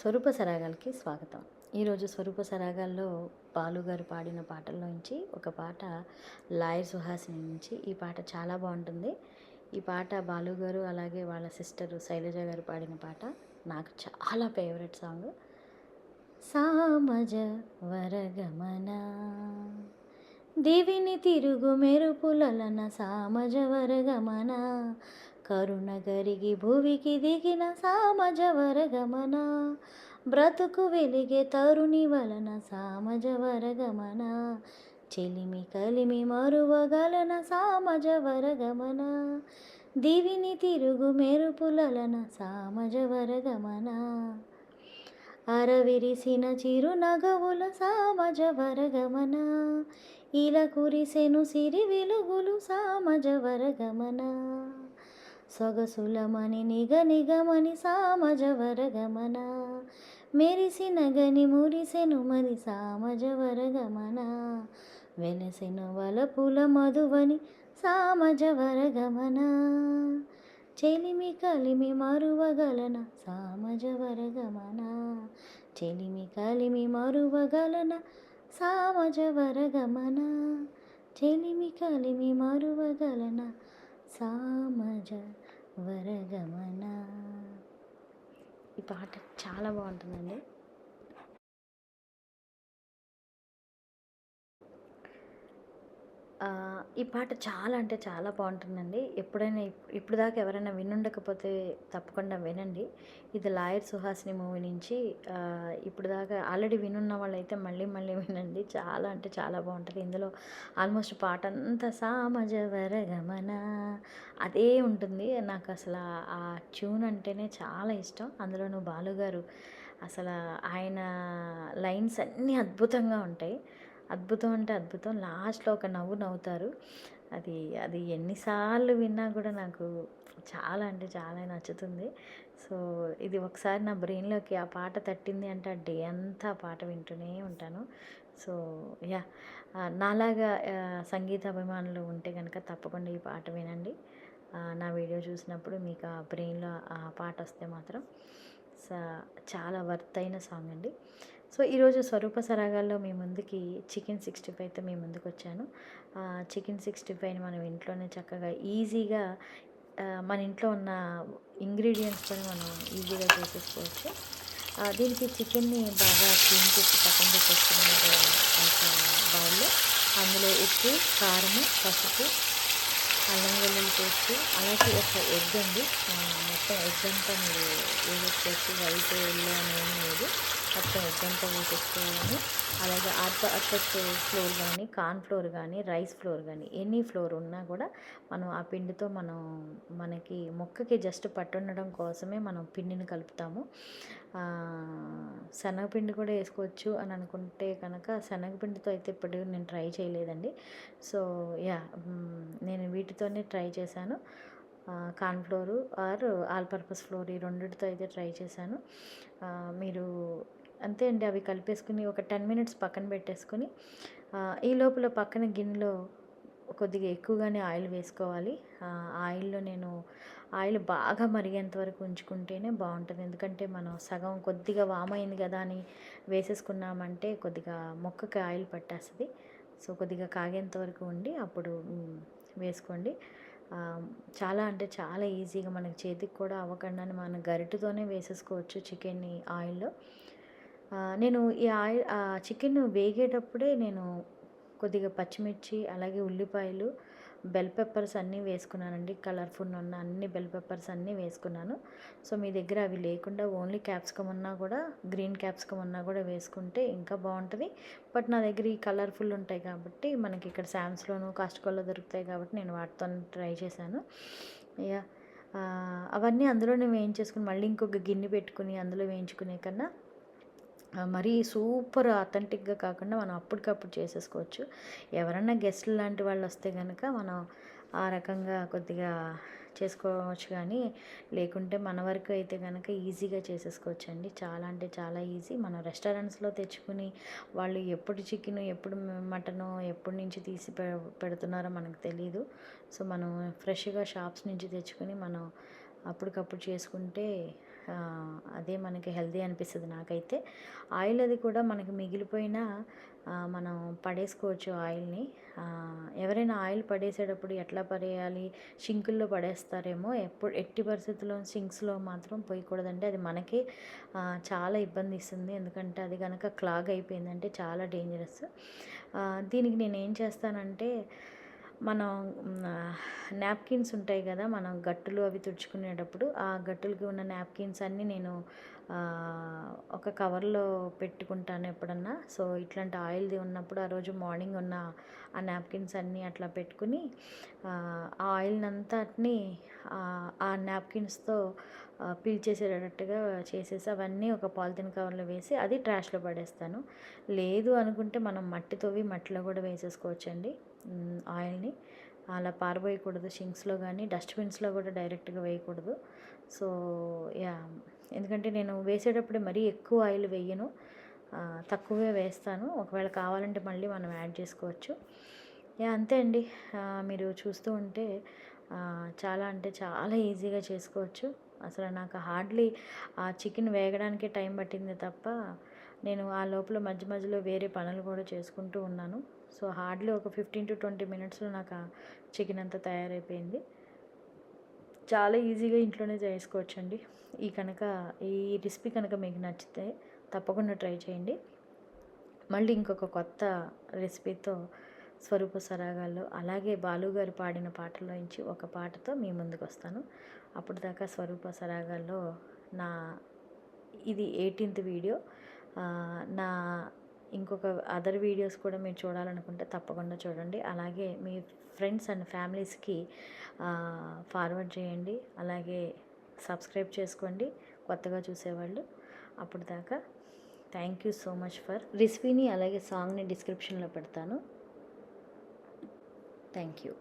స్వరూప సరాగాలకి స్వాగతం. ఈరోజు స్వరూప సరాగాల్లో బాలుగారు పాడిన పాడిన పాటల్లోంచి ఒక పాట లాయర్ సుహాసిని నుంచి ఈ పాట చాలా బాగుంటుంది. ఈ పాట బాలుగారు అలాగే వాళ్ళ సిస్టర్ శైలజ గారు పాడిన పాట నాకు చాలా ఫేవరెట్ సాంగ్. సామజ వరగమన దివిని తిరుగు మెరుపులన సామజ వరగమన కరుణ గరిగి భువికి దిగిన సామజ వరగమన. బ్రతుకు వెలిగే తరుణి వలన సామజ వరగమన. చెలిమి కలిమి మరువగలన సామజ వరగమన. దివిని తిరుగు మెరుపులలన సామజ వరగమన. అరవిరిసిన చిరు నగవుల సామజ వరగమన. ఇలా కురిసెను సిరి వెలుగులు సామజ వరగమన. సొగసులమని నిగ నిగమని సామజవరగమన. మెరిసిన గని మురిసెను మరి సామజ వరగమన వలపుల మధువని సామజవరగమన. చెలిమి కలిమి మరువగలన సామజవరగమన. చెలిమి కలిమి మరువగలన సామజవరగమన. చెలిమి కలిమి మరువగలన సామజ వరగమన. ఈ పాట చాలా బాగుంటుందండి ఆ, ఈ పాట చాలా అంటే చాలా బాగుంటుందండి. ఎప్పుడైనా ఇప్పుడు దాకా ఎవరైనా వినుండకపోతే తప్పకుండా వినండి. ఇది లాయర్ సుహాసిని మూవీ నుంచి ఇప్పుడు దాకా ఆల్రెడీ వినున్న వాళ్ళైతే మళ్ళీ మళ్ళీ వినండి. చాలా అంటే చాలా బాగుంటుంది. ఇందులో ఆల్మోస్ట్ పాట అంతా సామజ వరగమన అదే ఉంటుంది. నాకు అసలు ఆ- ఆ ట్యూన్ అంటేనే చాలా ఇష్టం. అందులోనూ బాలుగారు అసలు ఆయన లైన్స్ అన్నీ అద్భుతంగా ఉంటాయి. అద్భుతం అంటే అద్భుతం. లాస్ట్లో ఒక నవ్వు నవ్వుతారు. అది అది ఎన్నిసార్లు విన్నా కూడా నాకు చాలా అంటే చాలా నచ్చుతుంది. సో ఇది ఒకసారి నా బ్రెయిన్లోకి ఆ పాట తట్టింది అంటే ఆ డే అంతా ఆ పాట వింటూనే ఉంటాను. సో యా నాలాగా సంగీత అభిమానులు ఉంటే కనుక తప్పకుండా ఈ పాట వినండి. నా వీడియో చూసినప్పుడు మీకు ఆ బ్రెయిన్లో ఆ పాట వస్తే మాత్రం చాలా వర్త్ అయిన సాంగ్ అండి. సో ఈరోజు స్వరూప సరాగాల్లో మీ ముందుకి చికెన్ సిక్స్టీ ఫైవ్తో మీ ముందుకు వచ్చాను. చికెన్ సిక్స్టీ ఫైవ్ని మనం ఇంట్లోనే చక్కగా ఈజీగా మన ఇంట్లో ఉన్న ఇంగ్రీడియంట్స్తో మనం ఈజీగా చేసేసుకోవచ్చు. దీనికి చికెన్ని బాగా క్లీన్ చేసి పక్కన పెట్టేసుకున్న ఒక బౌల్లో అందులో ఉప్పు కారము పసుపు అల్లం వెల్లుల్లి పేస్ట్ అలాగే ఒక ఎగ్ అండి. మొత్తం ఎగ్ అంతా మీరు వేసేసుకోవచ్చు వైట్ ఎల్లో అని ఏమీ లేదు. మొత్తం ఎగ్గంతా వేసేసుకోవాలి అలాగే అట్ట అట్టస్ ఫ్లోర్ కానీ కార్న్ ఫ్లోర్ కానీ రైస్ ఫ్లోర్ కానీ ఎనీ ఫ్లోర్ ఉన్నా కూడా మనం ఆ పిండితో మనం మనకి మొక్కకి జస్ట్ పట్టుండడం కోసమే మనం పిండిని కలుపుతాము. శనగపిండి కూడా వేసుకోవచ్చు అని అనుకుంటే కనుక శనగపిండితో అయితే ఇప్పుడు నేను ట్రై చేయలేదండి. సో యా నేను వీటితోనే ట్రై చేశాను. Corn flour or all purpose flour ఈ రెండిటితో అయితే ట్రై చేశాను. మీరు అంతే అండి అవి కలిపేసుకుని ఒక టెన్ మినిట్స్ పక్కన పెట్టేసుకుని ఈ లోపల పక్కన గిన్నెలో కొద్దిగా ఎక్కువగానే ఆయిల్ వేసుకోవాలి. ఆ, ఆయిల్లో నేను ఆయిల్ బాగా మరిగేంత వరకు ఉంచుకుంటేనే బాగుంటుంది. ఎందుకంటే మనం సగం కొద్దిగా వామ్ అయింది కదా అని వేసేసుకున్నామంటే కొద్దిగా మొక్కకి ఆయిల్ పట్టేస్తుంది. సో కొద్దిగా కాగేంత వరకు ఉండి అప్పుడు వేసుకోండి. చాలా అంటే చాలా ఈజీగా మనకి చేతికి కూడా అవ్వకుండా మన గరిటతోనే వేసేసుకోవచ్చు చికెన్ని ఆయిల్లో. నేను ఈ ఆయిల్ చికెన్ వేగేటప్పుడే నేను కొద్దిగా పచ్చిమిర్చి అలాగే ఉల్లిపాయలు బెల్ పెప్పర్స్ అన్నీ వేసుకున్నానండి. కలర్ఫుల్ ఉన్న అన్ని బెల్ పెప్పర్స్ అన్నీ వేసుకున్నాను. సో మీ దగ్గర అవి లేకుండా ఓన్లీ క్యాప్సికమ్ ఉన్నా కూడా గ్రీన్ క్యాప్సికమ్ ఉన్నా కూడా వేసుకుంటే ఇంకా బాగుంటుంది. బట్ నా దగ్గర ఈ కలర్ఫుల్ ఉంటాయి కాబట్టి మనకి ఇక్కడ శామ్స్లోను కాస్ట్కోలో దొరుకుతాయి కాబట్టి నేను వాటితో ట్రై చేశాను. యా అవన్నీ అందులోనే వేయించేసుకుని మళ్ళీ ఇంకొక గిన్నె పెట్టుకుని అందులో వేయించుకునే కన్నా మరీ సూపర్ అథెంటిక్గా కాకుండా మనం అప్పటికప్పుడు చేసేసుకోవచ్చు. ఎవరన్నా గెస్ట్లు లాంటి వాళ్ళు వస్తే కనుక మనం ఆ రకంగా కొద్దిగా చేసుకోవచ్చు కానీ లేకుంటే మన వరకు అయితే కనుక ఈజీగా చేసేసుకోవచ్చు అండి చాలా అంటే చాలా ఈజీ. మనం రెస్టారెంట్స్లో తెచ్చుకుని వాళ్ళు ఎప్పుడు చికెన్ ఎప్పుడు మటను ఎప్పటి నుంచి తీసి పె పెడుతున్నారో మనకు తెలియదు సో మనం ఫ్రెష్గా షాప్స్ నుంచి తెచ్చుకొని మనం అప్పటికప్పుడు చేసుకుంటే అదే మనకి హెల్దీ అనిపిస్తుంది నాకైతే. ఆయిల్ అది కూడా మనకి మిగిలిపోయినా మనం పడేసుకోవచ్చు ఆయిల్ని. ఎవరైనా ఆయిల్ పడేసేటప్పుడు ఎట్లా పడేయాలి? షింకుల్లో పడేస్తారేమో? ఎప్పుడు ఎట్టి పరిస్థితుల్లో సింక్స్లో మాత్రం పోయకూడదంటే అది మనకి చాలా ఇబ్బంది ఇస్తుంది ఎందుకంటే అది కనుక క్లాగ్ అయిపోయిందంటే చాలా డేంజరస్. దీనికి నేను ఏం చేస్తానంటే మనం నాప్కిన్స్ ఉంటాయి కదా మనం గట్టులు అవి తుడుచుకునేటప్పుడు ఆ గట్టులకి ఉన్న నాప్కిన్స్ అన్నీ నేను ఒక కవర్లో పెట్టుకుంటాను ఎప్పుడన్నా. సో ఇట్లాంటి ఆయిల్ది ఉన్నప్పుడు ఆ రోజు మార్నింగ్ ఉన్న ఆ నాప్కిన్స్ అన్నీ అట్లా పెట్టుకుని ఆ ఆ ఆయిల్ అంతటిని ఆ నాప్కిన్స్తో పీల్చేసేటట్టుగా చేసేసి అవన్నీ ఒక పాలిథిన్ కవర్లో వేసి అది ట్రాష్లో పడేస్తాను. లేదు అనుకుంటే మనం మట్టితోవి మట్టిలో కూడా వేసేసుకోవచ్చండి. ఆయిల్ని. అలా పారబోయకూడదు. షింక్స్లో కానీ డస్ట్బిన్స్లో కూడా డైరెక్ట్గా వేయకూడదు. So yeah. ఎందుకంటే నేను వేసేటప్పుడు మరీ ఎక్కువ ఆయిల్ వేయను. తక్కువే వేస్తాను. ఒకవేళ కావాలంటే మళ్ళీ మనం యాడ్ చేసుకోవచ్చు. యా అంతే అండి. మీరు చూస్తూ ఉంటే చాలా అంటే చాలా ఈజీగా చేసుకోవచ్చు. అసలు నాకు హార్డ్లీ ఆ చికెన్ వేగడానికి టైం పట్టింది తప్ప నేను ఆ లోపల మధ్య మధ్యలో వేరే పనులు కూడా చేసుకుంటూ ఉన్నాను. సో హార్డ్లీ ఒక ఫిఫ్టీన్ టు ట్వంటీ మినిట్స్లో నాకు ఆ చికెన్ అంతా తయారైపోయింది. చాలా ఈజీగా ఇంట్లోనే చేసుకోవచ్చండి. ఈ కనుక ఈ రెసిపీ కనుక మీకు నచ్చితే తప్పకుండా ట్రై చేయండి. మళ్ళీ ఇంకొక కొత్త రెసిపీతో స్వరూప సరాగాల్లో అలాగే బాలుగారు పాడిన పాటలోంచి ఒక పాటతో మీ ముందుకు వస్తాను. అప్పుడు దాకా స్వరూప సరాగాల్లో నా ఇది ఎయిటీన్త్ వీడియో. నా ఇంకొక అదర్ వీడియోస్ కూడా మీరు చూడాలనుకుంటే తప్పకుండా చూడండి. అలాగే మీ ఫ్రెండ్స్ అండ్ ఫ్యామిలీస్కి ఫార్వర్డ్ చేయండి. అలాగే సబ్స్క్రైబ్ చేసుకోండి. కొత్తగా చూసేవాళ్ళు అప్పుడు దాకా thank you so much for రెసిపీని అలాగే సాంగ్ని డిస్క్రిప్షన్లో పెడతాను. Thank you